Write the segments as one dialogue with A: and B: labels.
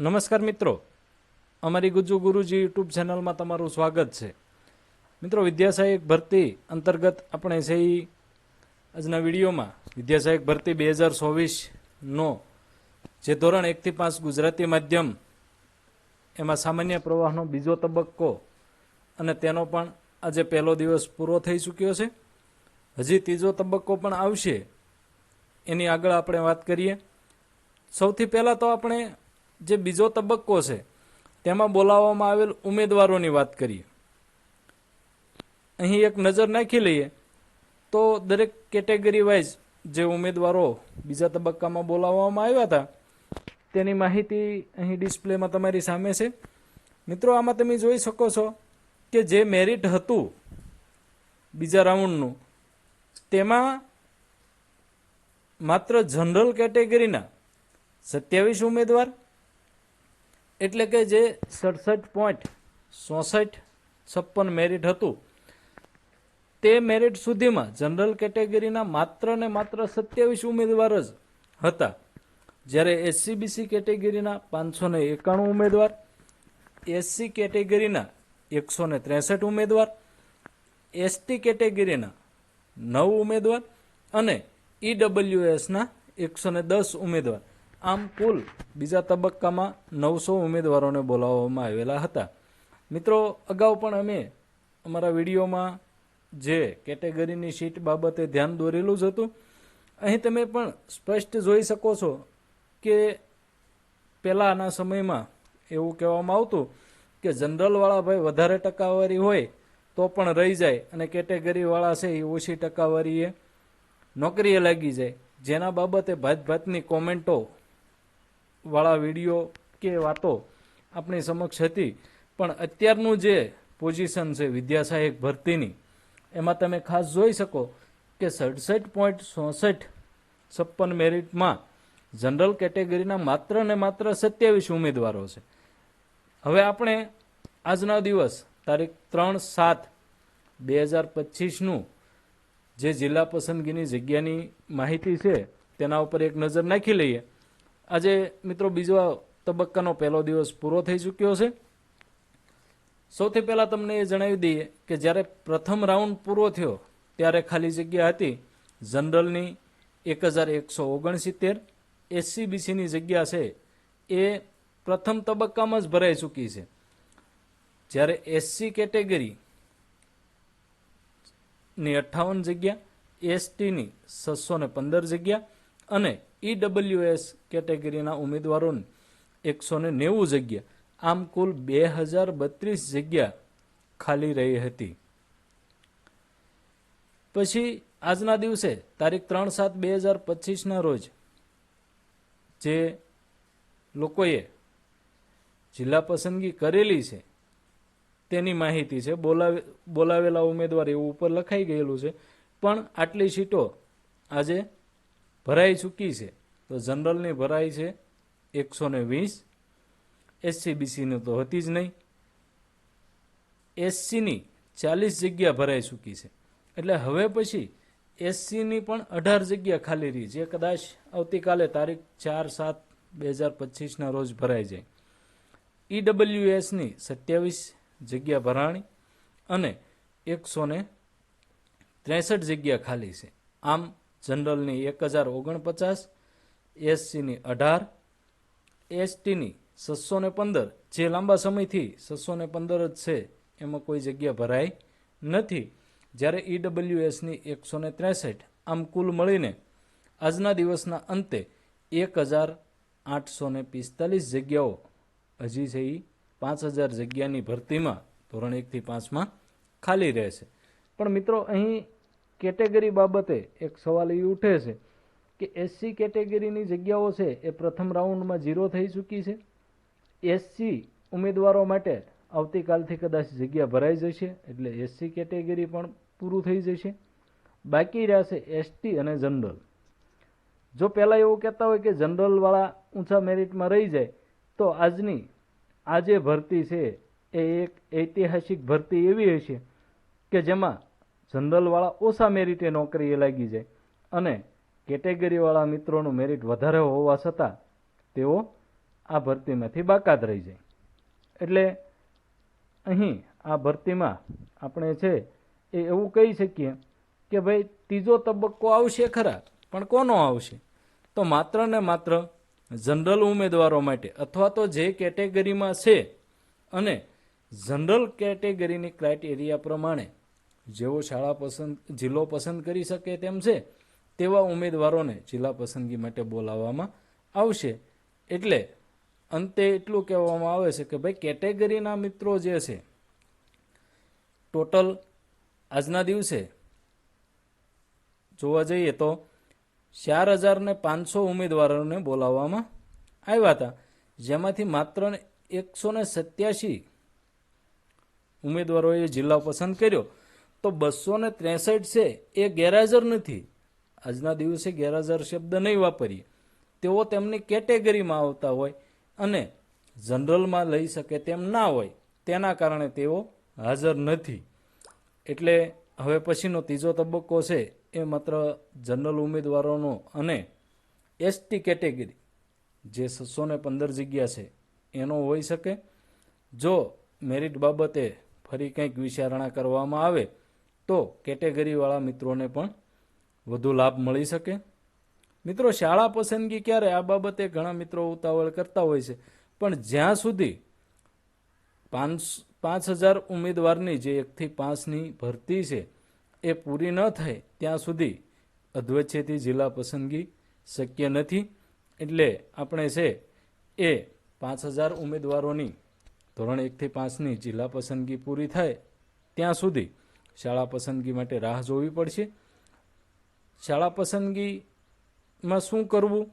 A: નમસ્કાર મિત્રો. અમારી ગુજુ ગુરુજી યુટ્યુબ ચેનલમાં તમારું સ્વાગત છે. મિત્રો, વિદ્યાસહાયક ભરતી અંતર્ગત આપણે છે ઈ આજના વિડીયોમાં વિદ્યાસહાયક ભરતી બે હજાર ચોવીસનો જે ધોરણ એકથી પાંચ ગુજરાતી માધ્યમ, એમાં સામાન્ય પ્રવાહનો બીજો તબક્કો અને તેનો પણ આજે પહેલો દિવસ પૂરો થઈ ચૂક્યો છે. હજી ત્રીજો તબક્કો પણ આવશે. એની આગળ આપણે વાત કરીએ. સૌથી પહેલાં તો આપણે જે બીજો તબક્કો છે, તેમાં બોલાવવામાં આવેલ ઉમેદવારોની વાત કરીએ. અહીં એક નજર નાખી લઈએ તો દરેક કેટેગરી વાઇઝ જે ઉમેદવારો બીજા તબક્કામાં બોલાવવામાં આવ્યા હતા, તેની માહિતી અહીં ડિસ્પ્લેમાં તમારી સામે છે. મિત્રો, આમાં તમે જોઈ શકો છો કે જે મેરિટ હતું બીજા રાઉન્ડનું, તેમાં માત્ર જનરલ કેટેગરીના સત્યાવીસ ઉમેદવાર એટલે કે જે સડસઠ પોઈન્ટ ચોસઠ છપ્પન મેરિટ હતું, તે મેરિટ સુધીમાં જનરલ કેટેગરીના માત્ર ને માત્ર સત્યાવીસ ઉમેદવાર જ હતા. જ્યારે એસસીબીસી કેટેગરીના પાંચસો ને એકાણું ઉમેદવાર એસસી કેટેગરીના એકસો ને ત્રેસઠ ઉમેદવાર એસટી કેટેગરીના નવ ઉમેદવાર અને ઈડબ્લ્યુએસના એકસો ને દસ ઉમેદવાર. આમ કુલ બીજા તબક્કામાં નવસો ઉમેદવારોને બોલાવવામાં આવેલા હતા. મિત્રો, અગાઉ પણ અમે અમારા વિડીયોમાં જે કેટેગરીની સીટ બાબતે ધ્યાન દોરેલું જ હતું. અહીં તમે પણ સ્પષ્ટ જોઈ શકો છો કે પહેલાંના સમયમાં એવું કહેવામાં આવતું કે જનરલવાળા ભાઈ વધારે ટકાવારી હોય તો પણ રહી જાય અને કેટેગરીવાળા છે એ ઓછી ટકાવારીએ નોકરીએ લાગી જાય. જેના બાબતે ભાત ભાતની કોમેન્ટો વાળા વીડિયો કે વાતો આપણી સમક્ષ હતી, પણ અત્યારનું જે પોઝિશન છે વિદ્યાસહાયક ભરતીની, એમાં તમે ખાસ જોઈ શકો કે સડસઠ પોઈન્ટ ચોસઠ છપ્પન મેરિટમાં જનરલ કેટેગરીના માત્ર ને માત્ર સત્યાવીસ ઉમેદવારો છે. હવે આપણે આજના દિવસ, તારીખ ત્રણ સાત બે હજાર પચીસનું જે જિલ્લા પસંદગીની જગ્યાની માહિતી છે, તેના ઉપર એક નજર નાખી લઈએ. આજે, મિત્રો, બીજો તબક્કાનો પહેલો દિવસ પૂરો થઈ ચૂક્યો છે. સૌથી પહેલાં તમને એ જણાવી દઈએ કે જ્યારે પ્રથમ રાઉન્ડ પૂરો થયો, ત્યારે ખાલી જગ્યા હતી જનરલની એક હજાર એકસો ઓગણસિત્તેર, એસસીબીસીની જગ્યા છે. એ પ્રથમ તબક્કામાં જ ભરાઈ ચૂકી છે. જ્યારે એસસી કેટેગરી ની અઠ્ઠાવન જગ્યા, એસટીની છસો ને પંદર જગ્યા અને ઈડબ્લ્યુએસ કેટેગરીના ઉમેદવારોને એકસો ને નેવું જગ્યા, આમ કુલ બે હજાર બત્રીસ જગ્યા ખાલી રહી હતી. પછી આજના દિવસે તારીખ ત્રણ સાત બે હજાર પચીસના રોજ જે લોકોએ જિલ્લા પસંદગી કરેલી છે, તેની માહિતી છે. બોલાવે, બોલાવેલા ઉમેદવાર એવું ઉપર લખાઈ ગયેલું છે. પણ આટલી સીટો આજે ભરાઈ ચૂકી છે. તો જનરલની ભરાઈ છે એકસો ને વીસ. એસસીબીસીની તો હતી જ નહીં. એસસીની ચાલીસ જગ્યા ભરાઈ ચૂકી છે. એટલે હવે પછી એસસીની પણ અઢાર જગ્યા ખાલી રહી જે કદાચ આવતીકાલે તારીખ ચાર સાત બે હજાર પચીસના રોજ ભરાઈ જાય. ઈડબ્લ્યુએસની સત્યાવીસ જગ્યા ભરાણી અને એકસો ત્રેસઠ જગ્યા ખાલી છે. આમ જનરલની એક હજાર ઓગણપચાસ, એસસીની અઢાર, એસટીની છસો ને પંદર. જે લાંબા સમયથી છસો ને પંદર જ છે, એમાં કોઈ જગ્યા ભરાઈ નથી. જ્યારે ઈડબ્લ્યુએસની એકસો ને ત્રેસઠ, આમ કુલ મળીને આજના દિવસના અંતે એક હજાર આઠસો ને પિસ્તાલીસ જગ્યાઓ, હજી છે એ પાંચ હજાર જગ્યાની ભરતીમાં ધોરણ એકથી પાંચમાં ખાલી રહેશે. પણ મિત્રો, અહીં કેટેગરી બાબતે એક સવાલ એ ઉઠે છે કે એસસી કેટેગરીની જગ્યાઓ છે એ પ્રથમ રાઉન્ડમાં ઝીરો થઈ ચૂકી છે? એસસી ઉમેદવારો માટે આવતીકાલથી કદાચ જગ્યા ભરાઈ જશે, એટલે એસસી કેટેગરી પણ પૂરું થઈ જશે. બાકી રહેશે એસટી અને જનરલ. જો પહેલાં એવું કહેતા હોય કે જનરલવાળા ઊંચા મેરિટમાં રહી જાય, તો આજની આ જે ભરતી છે એ એક ઐતિહાસિક ભરતી એવી હશે કે જેમાં જનરલવાળા ઓછા મેરિટે નોકરીએ લાગી જાય અને કેટેગરીવાળા મિત્રોનું મેરિટ વધારે હોવા છતાં તેઓ આ ભરતીમાંથી બાકાત રહી જાય. એટલે અહીં આ ભરતીમાં આપણે છે એ એવું કહી શકીએ કે ભાઈ, ત્રીજો તબક્કો આવશે ખરા, પણ કોનો આવશે? તો માત્ર ને માત્ર જનરલ ઉમેદવારો માટે અથવા તો જે કેટેગરીમાં છે અને જનરલ કેટેગરીની ક્રાઇટેરિયા પ્રમાણે જેઓ શાળા પસંદ, જિલ્લો પસંદ કરી શકે તેમ છે, તેવા ઉમેદવારોને જિલ્લા પસંદગી માટે બોલાવવામાં આવશે. એટલે અંતે એટલું કહેવામાં આવે છે કે ભાઈ, કેટેગરીના મિત્રો જે છે, ટોટલ આજના દિવસે જોવા જઈએ તો ચાર હજાર ને પાંચસો ઉમેદવારોને બોલાવવામાં આવ્યા હતા. જેમાંથી માત્ર એકસો ને સત્યાસી ઉમેદવારોએ જિલ્લો પસંદ કર્યો. તો બસો ને ત્રેસઠ છે, એ ગેરહાજર નથી. આજના દિવસે ગેરહાજર શબ્દ નહીં વાપરીએ. તેઓ તેમની કેટેગરીમાં આવતા હોય અને જનરલમાં લઈ શકે તેમ ના હોય, તેના કારણે તેઓ હાજર નથી. એટલે હવે પછીનો ત્રીજો તબક્કો છે, એ માત્ર જનરલ ઉમેદવારોનો અને એસટી કેટેગરી. જે છસો ને પંદર જગ્યા છે, એનો હોઈ શકે. જો મેરિટ બાબતે ફરી કંઈક વિચારણા કરવામાં આવે તો કેટેગરીવાળા મિત્રોને પણ વધુ લાભ મળી શકે. મિત્રો, શાળા પસંદગી ક્યારે? આ બાબતે ઘણા મિત્રો ઉતાવળ કરતા હોય છે. પણ જ્યાં સુધી પાંચ પાંચ હજાર ઉમેદવારની જે એકથી પાંચની ભરતી છે, એ પૂરી ન થાય, ત્યાં સુધી અધવચ્ચેથી જિલ્લા પસંદગી શક્ય નથી. એટલે આપણે છે, એ પાંચ હજાર ઉમેદવારોની ધોરણ એકથી પાંચની જિલ્લા પસંદગી પૂરી થાય, ત્યાં સુધી શાળા પસંદગી માટે રાહ જોવી પડશે. શાળા પસંદગીમાં શું કરવું?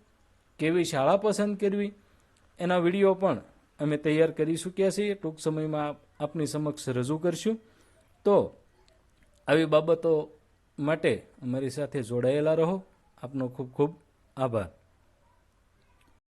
A: કેવી શાળા પસંદ કરવી? એના વીડિયો પણ અમે તૈયાર કરી ચૂક્યા છીએ. ટૂંક સમયમાં આપની સમક્ષ રજૂ કરશું. તો આવી બાબતો માટે અમારી સાથે જોડાયેલા રહો. આપનો ખૂબ ખૂબ આભાર.